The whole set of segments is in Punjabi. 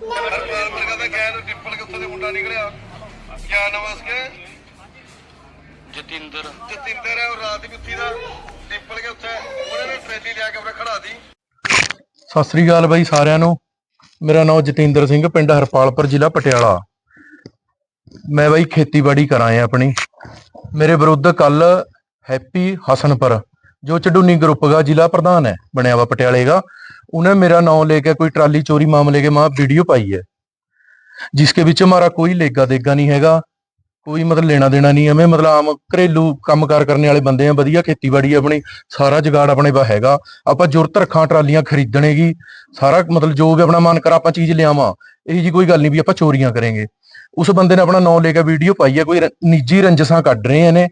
ਹਰਪਾਲ ਵਰਗਾ ਦਾ ਗੈਰ ਟਿੱਪਲ ਕੇ ਉੱਥੇ ਦੇ ਮੁੰਡਾ ਨਿਕਲਿਆ ਕਿਆ ਨਾਮ ਹੈ ਉਸਕੇ ਜਤਿੰਦਰ। ਜਤਿੰਦਰ ਹੈ ਉਹ ਰਾਤ ਗੁੱਥੀ ਦਾ ਟਿੱਪਲ ਕੇ ਉੱਥੇ ਉਹਨੇ ਨੇ ਟ੍ਰੇਲੀ ਲਿਆ ਕੇ ਆਪਣਾ ਖੜਾ ਦੀ। ਸਤਿ ਸ੍ਰੀ ਅਕਾਲ ਬਾਈ ਸਾਰਿਆਂ ਨੂੰ। ਮੇਰਾ ਨਾਮ ਜਤਿੰਦਰ ਸਿੰਘ ਪਿੰਡ ਹਰਪਾਲਪੁਰ ਜ਼ਿਲ੍ਹਾ ਪਟਿਆਲਾ। ਮੈਂ ਬਾਈ ਖੇਤੀਬਾੜੀ ਕਰਾਂ ਆ ਆਪਣੀ। ਮੇਰੇ ਵਿਰੁੱਧ ਕੱਲ ਹੈਪੀ ਹਸਨਪੁਰ ਜੋ ਚਡੂਨੀ ਗਰੁੱਪ ਦਾ ਜ਼ਿਲ੍ਹਾ ਪ੍ਰਧਾਨ ਹੈ ਬਣਿਆ ਵਾ ਪਟਿਆਲੇ ਦਾ ਉਹਨੇ ਮੇਰਾ ਨਾਮ ਲੈ ਕੇ ਕੋਈ ਟਰਾਲੀ ਚੋਰੀ ਮਾਮਲੇ ਕੇ ਮਾਂ ਵੀਡੀਓ ਪਾਈ ਹੈ जिसके ਵਿੱਚ हमारा ਕੋਈ ਲੇਗਾ ਦੇਗਾ ਨਹੀਂ ਹੈਗਾ ਕੋਈ ਮਤਲਬ ਲੈਣਾ ਦੇਣਾ ਨਹੀਂ ਹਮੇ ਮਤਲਬ ਆਮ ਘਰੇਲੂ ਕੰਮਕਾਰ ਕਰਨ ਵਾਲੇ ਬੰਦੇ ਆ ਵਧੀਆ ਖੇਤੀਬਾੜੀ ਆਪਣੀ ਸਾਰਾ ਜਗਾੜ ਆਪਣੇ ਪਾ ਹੈਗਾ ਆਪਾਂ ਜ਼ਰੂਰਤ ਰੱਖਾਂ ਟਰਾਲੀਆਂ ਖਰੀਦਣੇਗੀ ਸਾਰਾ ਮਤਲਬ ਜੋ ਵੀ ਆਪਣਾ ਮਨ ਕਰਾ ਆਪਾਂ ਚੀਜ਼ ਲਿਆਵਾਂ ਇਹੀ ਜੀ ਕੋਈ ਗੱਲ ਨਹੀਂ ਵੀ ਆਪਾਂ ਚੋਰੀਆਂ ਕਰਾਂਗੇ ਉਸ ਬੰਦੇ ਨੇ ਆਪਣਾ ਨਾਂ ਲੈ ਕੇ ਵੀਡੀਓ ਪਾਈ ਹੈ ਕੋਈ ਰ- ਨਿੱਜੀ ਰੰਜਸਾਂ ਕੱਢ ਰਹੇ ਨੇ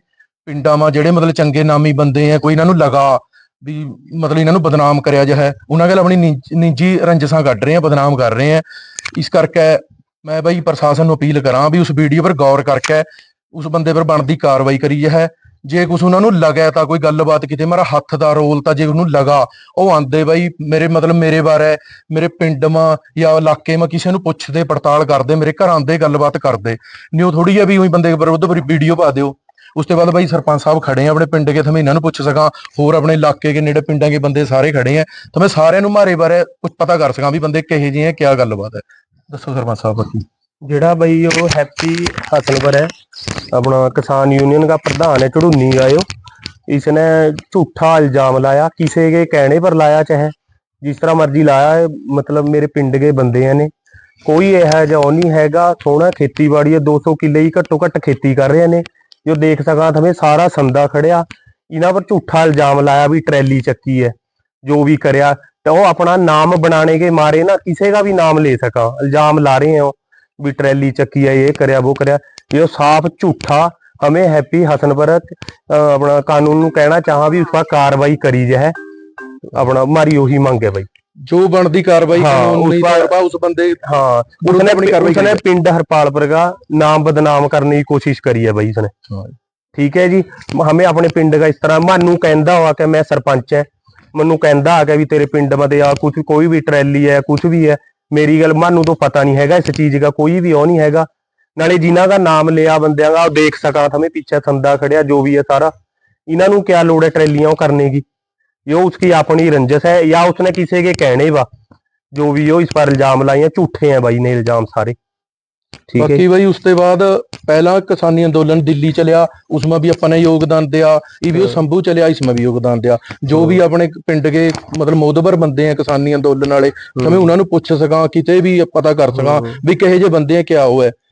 ਪਿੰਡਾਂ ਮਾ ਜਿਹੜੇ ਮਤਲਬ ਚੰਗੇ ਨਾਮੀ ਬੰਦੇ ਆ ਕੋਈ ਇਹਨਾਂ ਨੂੰ ਲਗਾ ਵੀ ਮਤਲਬ ਇਹਨਾਂ ਨੂੰ ਬਦਨਾਮ ਕਰਿਆ ਜਾ ਹੈ। ਉਹਨਾਂ ਕੋਲ ਆਪਣੀ ਨਿੱਜ- ਨਿੱਜੀ ਰੰਜਸਾਂ ਕੱਢ ਰਹੇ ਆ, ਬਦਨਾਮ ਕਰ ਰਹੇ ਆ। ਇਸ ਕਰਕੇ ਮੈਂ ਬਾਈ ਪ੍ਰਸ਼ਾਸਨ ਨੂੰ ਅਪੀਲ ਕਰਾਂ ਵੀ ਉਸ ਵੀਡੀਓ ਪਰ ਗੌਰ ਕਰਕੇ ਉਸ ਬੰਦੇ ਪਰ ਬਣਦੀ ਕਾਰਵਾਈ ਕਰੀ ਜਾ ਹੈ। ਜੇ ਕੁਛ ਉਹਨਾਂ ਨੂੰ ਲੱਗਿਆ ਤਾਂ ਕੋਈ ਗੱਲਬਾਤ ਕਿਤੇ ਮੇਰਾ ਹੱਥ ਦਾ ਰੋਲ ਤਾਂ ਜੇ ਉਹਨੂੰ ਲਗਾ, ਉਹ ਆਂਦੇ ਬਾਈ ਮੇਰੇ ਮਤਲਬ ਮੇਰੇ ਬਾਰੇ, ਮੇਰੇ ਪਿੰਡ ਮਾ ਜਾਂ ਇਲਾਕੇ ਮਾ ਕਿਸੇ ਨੂੰ ਪੁੱਛਦੇ, ਪੜਤਾਲ ਕਰਦੇ, ਮੇਰੇ ਘਰ ਆਂਦੇ ਗੱਲਬਾਤ ਕਰਦੇ। ਨਹੀਂ, ਉਹ ਥੋੜੀ ਆ ਵੀ ਉਹੀ ਬੰਦੇ ਵਿਰੁੱਧ ਵੀਡੀਓ ਪਾ ਦਿਓ। ਉਸ ਤੋਂ ਬਾਅਦ ਬਾਈ ਸਰਪੰਚ ਸਾਹਿਬ ਖੜੇ ਆ ਆਪਣੇ ਪਿੰਡ ਕੇ ਥਮੇ ਇਹਨਾਂ ਨੂੰ ਪੁੱਛ ਸਕਾਂ, ਹੋਰ ਆਪਣੇ ਇਲਾਕੇ ਕੇ ਨੇੜੇ ਪਿੰਡਾਂ ਕੇ ਬੰਦੇ ਸਾਰੇ ਖੜੇ ਆ, ਤਾਂ ਮੈਂ ਸਾਰਿਆਂ ਨੂੰ ਮਾਰੇ ਬਾਰੇ ਕੁਝ ਪਤਾ ਕਰ ਸਕਾਂ ਵੀ ਬੰਦੇ ਕਿਹੇ ਜਿਹੇ ਆ ਕੀ ਗੱਲਬਾਤ ਹੈ ਦੱਸੋ ਸਰਪੰਚ ਸਾਹਿਬ ਬਾਕੀ। ਜਿਹੜਾ ਬਈ ਉਹ ਹੈਪੀ ਹਸਨਪੁਰ ਹੈ, ਆਪਣਾ ਕਿਸਾਨ ਯੂਨੀਅਨ ਦਾ ਪ੍ਰਧਾਨ ਹੈ, ਝੜੂਨੀ ਦਾ ਉਹ। ਇਸਨੇ ਝੂਠਾ ਇਲਜ਼ਾਮ ਲਾਇਆ, ਕਿਸੇ ਦੇ ਕਹਿਣੇ ਪਰ ਲਾਇਆ ਚਾਹੇ। ਜਿਸ ਤਰ੍ਹਾਂ ਮਰਜ਼ੀ ਲਾਇਆ, ਮਤਲਬ ਮੇਰੇ ਪਿੰਡ ਦੇ ਬੰਦੇ ਨੇ। ਕੋਈ ਇਹੋ ਜਿਹਾ ਉਹ ਨਹੀਂ ਹੈਗਾ ਸੋਹਣਾ ਖੇਤੀਬਾੜੀ ਹੈ 200 ਕਿੱਲੇ ਹੀ ਘੱਟੋ ਘੱਟ ਖੇਤੀ ਕਰ ਰਹੇ ਨੇ। ਜੋ ਦੇਖ ਸਕਾਂ ਥਵੇਂ ਸਾਰਾ ਸੰਦਾ ਖੜਿਆ ਇਹਨਾਂ ਪਰ ਝੂਠਾ ਇਲਜ਼ਾਮ ਲਾਇਆ ਵੀ ਟਰੈਲੀ ਚੱਕੀ ਹੈ ਜੋ ਵੀ ਕਰਿਆ ਤਾਂ ਉਹ ਆਪਣਾ ਨਾਮ ਬਣਾਣੇ ਕੇ ਮਾਰੇ ਨਾ ਕਿਸੇ ਦਾ ਵੀ ਨਾਮ ਲੈ ਸਕਾਂ ਇਲਜ਼ਾਮ ਲਾ ਰਹੇ ਹੋ भी ट्रैली चक्की है ये करया वो करया ये साफ झूठा हमें हैप्पी हसन पर अ, अपना कानून ਨੂੰ ਕਹਿਣਾ ਚਾਹਾਂ ਵੀ ਉਸ ਪਰ ਕਾਰਵਾਈ ਕਰੀ ਜਾਏ ਆਪਣਾ ਮਾਰੀ ਉਹੀ ਮੰਗ ਹੈ ਬਾਈ ਜੋ ਬਣਦੀ ਕਾਰਵਾਈ ਕਾਨੂੰਨ ਨਹੀਂ ਤਾਂ ਉਸ ਬੰਦੇ ਹਾਂ ਉਸਨੇ ਆਪਣੀ ਕਾਰਵਾਈ ਉਸਨੇ। ਪਿੰਡ ਹਰਪਾਲਪੁਰ ਦਾ ਨਾਮ ਬਦਨਾਮ ਕਰਨ ਦੀ ਕੋਸ਼ਿਸ਼ ਕਰੀ ਹੈ ਬਾਈ ਉਸਨੇ। ਠੀਕ ਹੈ ਜੀ। ਹਮੇ ਆਪਣੇ ਪਿੰਡ ਦਾ ਇਸ ਤਰ੍ਹਾਂ ਮਾਨੂੰ ਕਹਿੰਦਾ ਹੋਆ ਕਿ ਮੈਂ ਸਰਪੰਚ ਹੈ। ਮੈਨੂੰ ਕਹਿੰਦਾ ਆ ਕਿ ਵੀ ਤੇਰੇ ਪਿੰਡ ਮਤੇ ਆ ਕੁਝ ਕੋਈ ਵੀ ਟਰੈਲੀ ਹੈ ਕੁਝ ਵੀ ਹੈ। ਮੇਰੀ ਗੱਲ ਮਾਨੂੰ ਤੋਂ ਪਤਾ ਨਹੀਂ ਹੈਗਾ ਇਸ ਚੀਜ਼ ਦਾ ਕੋਈ ਵੀ ਉਹ ਨਹੀਂ ਹੈਗਾ। ਨਾਲੇ ਜਿਨ੍ਹਾਂ ਦਾ ਨਾਮ ਲਿਆ ਬੰਦਿਆਂ ਦਾ ਉਹ ਦੇਖ ਸਕਾਂ ਥਮੇ ਪਿੱਛੇ ਸੰਦਾ ਖੜਿਆ ਜੋ ਵੀ ਹੈ ਸਾਰਾ। ਇਹਨਾਂ ਨੂੰ ਕਿਆ ਲੋੜ ਹੈ ਟਰੈਲੀਆਂ ਉਹ ਕਰਨੇ की यो उसकी अपनी रंजस है या उसने किसी के कहने वा जो भी हो इस पर इल्जाम लाए हैं झूठे हैं भाई ने इल्जाम सारे ठीक है ਬਾਕੀ ਬਈ ਉਸ ਤੋਂ ਬਾਅਦ ਪਹਿਲਾ ਕਿਸਾਨੀ ਅੰਦੋਲਨ ਦਿੱਲੀ ਚਲਿਆ ਉਸਮਾ ਵੀ ਆਪਾਂ ਨੇ ਯੋਗਦਾਨ ਦਿਆ ਇਹ ਵੀ ਉਹ ਹਾਂ। ਸੰਭੂ ਚਲਿਆ ਇਸਮਾ ਵੀ ਯੋਗਦਾਨ ਦਿਆ ਜੋ ਵੀ ਆਪਣੇ ਪਿੰਡ ਕੇ ਮਤਲਬ ਮੋਦਬਰ ਬੰਦੇ ਆ ਕਿਸਾਨੀ ਅੰਦੋਲਨ ਵਾਲੇ ਤਾਂ ਮੈਂ ਉਹਨਾਂ ਨੂੰ ਪੁੱਛ ਸਕਾਂ ਕਿਤੇ ਵੀ ਪਤਾ ਕਰ ਸਕਾਂ ਵੀ ਕਿਹੇ ਜੇ ਬੰਦੇ ਆ ਕਿਆ ਹੋਇਆ हम्म,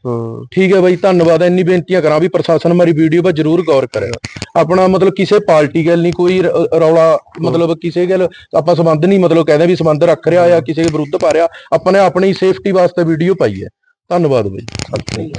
ਠੀਕ ਹੈ ਬਾਈ, ਧੰਨਵਾਦ। ਇੰਨੀ ਬੇਨਤੀਆਂ ਕਰਾਂ ਵੀ ਪ੍ਰਸ਼ਾਸਨ ਮਾਰੀ ਵੀਡੀਓ 'ਤੇ ਜ਼ਰੂਰ ਗੌਰ ਕਰੇ। ਆਪਣਾ ਮਤਲਬ ਕਿਸੇ ਪਾਰਟੀ ਗੱਲ ਨਹੀਂ, ਕੋਈ ਰੌਲਾ, ਮਤਲਬ ਕਿਸੇ ਗੱਲ, ਆਪਾਂ ਸੰਬੰਧ ਨਹੀਂ, ਮਤਲਬ ਕਹਿੰਦੇ ਵੀ ਸੰਬੰਧ ਰੱਖ ਰਿਹਾ ਆ ਕਿਸੇ ਵਿਰੁੱਧ ਪਾ ਰਿਹਾ ਆਪਾਂ ਨੇ ਆਪਣੀ ਸੇਫਟੀ ਵਾਸਤੇ ਵੀਡੀਓ ਪਾਈ ਹੈ। ਧੰਨਵਾਦ ਬਾਈ।